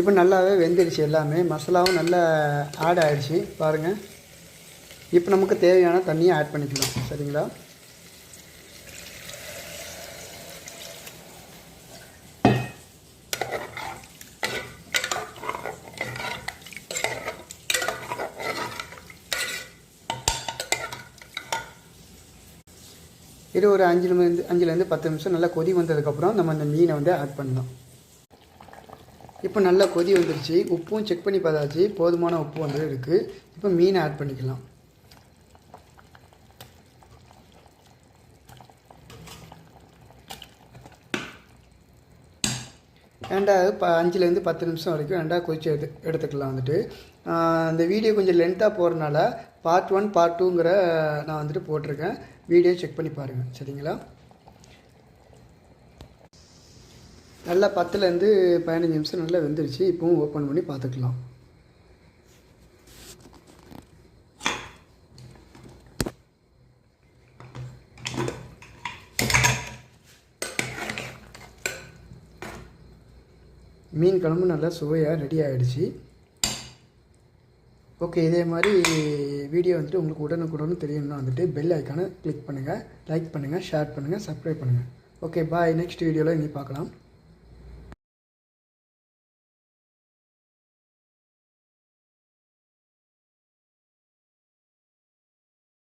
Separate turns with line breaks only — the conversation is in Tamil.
இப்போ நல்லாவே வெந்துடுச்சு எல்லாமே. மசாலாவும் நல்லா ஆட் ஆகிடுச்சு பாருங்கள் இப்போ நமக்கு தேவையான தண்ணியை ஆட் பண்ணிக்கலாம். சரிங்களா? இது ஒரு அஞ்சு நிமிடம் அஞ்சுலேருந்து பத்து நிமிஷம் நல்லா கொதி வந்ததுக்கப்புறம் நம்ம அந்த மீனை வந்து ஆட் பண்ணலாம். இப்போ நல்லா கொதி வந்துருச்சு. உப்பும் செக் பண்ணி பார்த்தாச்சு. போதுமான உப்பு வந்து இருக்குது இப்போ மீனை ஆட் பண்ணிக்கலாம். ரெண்டாவது ப அஞ்சுலேருந்து பத்து நிமிஷம் வரைக்கும் ரெண்டாக கொதிச்சு எடுத்து எடுத்துக்கலாம் வந்துட்டு. இந்த வீடியோ கொஞ்சம் லென்த்தாக போகிறனால பார்ட் ஒன் பார்ட் டூங்கிற நான் வந்துட்டு போட்டிருக்கேன். வீடியோ செக் பண்ணி பாருங்கள் சரிங்களா? நல்லா பத்துலேருந்து பதினஞ்சு நிமிஷம் நல்லா வெந்துருச்சு. இப்போவும் ஓப்பன் பண்ணி பார்த்துக்கலாம். மீன் குழம்பு நல்லா சுவையாக ரெடி ஆகிடுச்சு ஓகே இதே மாதிரி வீடியோ வந்துட்டு உங்களுக்கு உடனுக்குடனும் தெரியணும்னா வந்துட்டு பெல் ஐக்கானை கிளிக் பண்ணுங்கள் லைக் பண்ணுங்கள் ஷேர் பண்ணுங்கள் சப்ஸ்கிரைப் பண்ணுங்கள் ஓகே பாய் நெக்ஸ்ட் வீடியோவில் இனி பார்க்கலாம்.